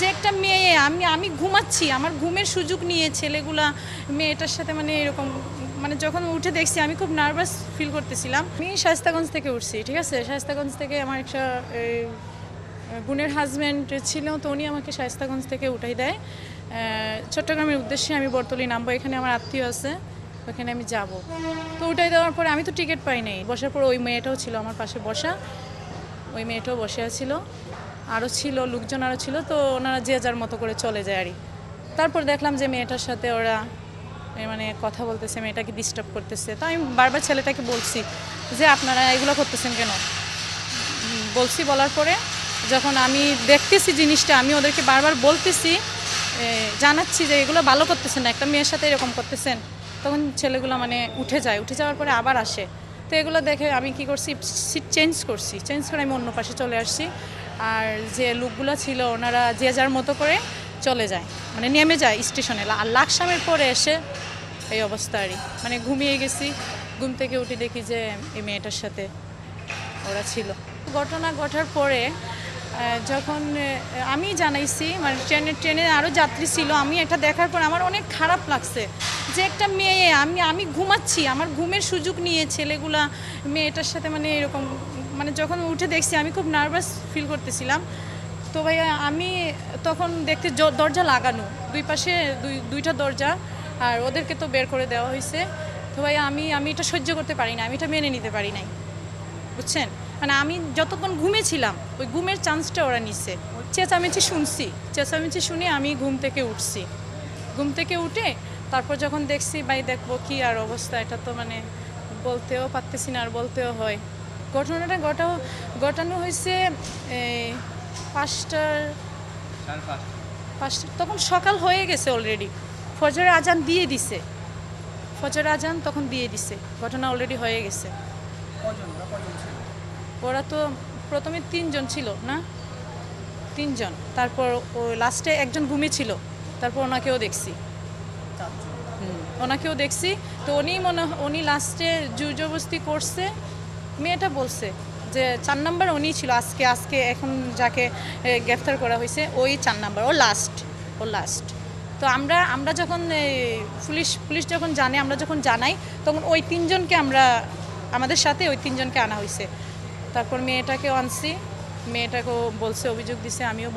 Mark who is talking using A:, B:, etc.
A: যে একটা মেয়ে, আমি আমি ঘুমাচ্ছি, আমার ঘুমের সুযোগ নিয়ে ছেলেগুলা, মেয়েটার সাথে মানে এরকম মানে যখন উঠে দেখছি, আমি খুব নার্ভাস ফিল করতেছিলাম। আমি শাস্তাগঞ্জ থেকে উঠছি, ঠিক আছে? শাস্তাগঞ্জ থেকে আমার একটা বোনের হাজব্যান্ড ছিল, তো উনি আমাকে শায়স্তাগঞ্জ থেকে উঠাই দেয়। চট্টগ্রামের উদ্দেশ্যে আমি বর্তলি নামবো, এখানে আমার আত্মীয় আছে, ওখানে আমি যাব। তো উঠাই দেওয়ার পরে আমি তো টিকিট পাই নাই, বসার পর ওই মেয়েটাও ছিল আমার পাশে বসা, ওই মেয়েটাও বসে আছিল। আরও ছিল, লোকজন আরও ছিল, তো ওনারা যে যার মতো করে চলে যায় আরই তারপর দেখলাম যে মেয়েটার সাথে ওরা মানে কথা বলতেছে মেয়েটাকে ডিস্টার্ব করতেছে। তো আমি বারবার ছেলেটাকে বলছি যে, আপনারা এগুলো করতেছেন কেন? বলছি বলার পরে যখন আমি দেখতেছি জিনিসটা, আমি ওদেরকে বারবার বলতেছি জানাচ্ছি যে, এগুলো ভালো করতেছেন না, একটা মেয়ের সাথে এরকম করতেছেন। তখন ছেলেগুলো মানে উঠে যায়। উঠে যাওয়ার পরে আবার আসে। তো এগুলো দেখে আমি কি করছি সিট চেঞ্জ করছি। চেঞ্জ করে আমি অন্য পাশে চলে আসছি। আর যে লোকগুলো ছিল, ওনারা যে যার মতো করে চলে যায়। মানে নেমে যায় স্টেশনে। আর লাকসামের পরে এসে এই অবস্থা আরই মানে ঘুমিয়ে গেছি। ঘুম থেকে উঠে দেখি যে এই মেয়েটার সাথে ওরা ছিল। ঘটনা ঘটার পরে যখন আমি জানাইছি মানে ট্রেনে ট্রেনে আরও যাত্রী ছিল। আমি এটা দেখার পর আমার অনেক খারাপ লাগছে। যে একটা মেয়ে, আমি আমি ঘুমাচ্ছি, আমার ঘুমের সুযোগ নিয়ে ছেলেগুলা, মেয়েটার সাথে মানে এরকম মানে যখন উঠে দেখছি, আমি খুব নার্ভাস ফিল করতেছিলাম। তো ভাইয়া, আমি তখন দেখতে দরজা লাগানো, দুই পাশে, দুই, দুইটা দরজা, আর ওদেরকে তো বের করে দেওয়া হয়েছে তো ভাইয়া, আমি আমি এটা সহ্য করতে পারি না, আমি এটা মেনে নিতে পারি নাই। বুঝছেন? মানে আমি যতক্ষণ ঘুমেছিলাম, ওই ঘুমের চান্সটা ওরা নিচ্ছে চেঁচামেচি শুনছি, চেঁচামেচি শুনে আমি ঘুম থেকে উঠছি। ঘুম থেকে উঠে তারপর যখন দেখছি ভাই দেখব কি আর অবস্থা এটা তো মানে বলতেও পারতেছি না আর বলতেও হয়। ঘটনাটা ঘটাও ঘটানো হয়েছে এই, পাঁচটার পাঁচটা। তখন সকাল হয়ে গেছে অলরেডি ফজরের আজান দিয়ে দিছে। ফজর আজান তখন দিয়ে দিছে। ঘটনা অলরেডি হয়ে গেছে। ওরা তো প্রথমে তিনজন ছিল না? তিনজন। তারপর ও লাস্টে একজন ঘুমিয়েছিল। তারপর ওনাকেও দেখছি। ওনাকেও দেখছি। তো উনি মনে উনি লাস্টে জুজবস্তি করছে। মেয়েটা বলছে যে, চার নাম্বার উনি ছিল আজকে আজকে এখন যাকে গ্রেফতার করা হয়েছে, ওই চার নাম্বার ও লাস্ট ও লাস্ট তো আমরা আমরা যখন পুলিশ পুলিশ যখন জানে, আমরা যখন জানাই, তখন ওই তিনজনকে আমরা, আমাদের সাথে ওই তিনজনকে আনা হয়েছে। তারপর মেয়েটাকেও আনছি। মেয়েটাকেও বলছে, অভিযোগ দিছে, আমিও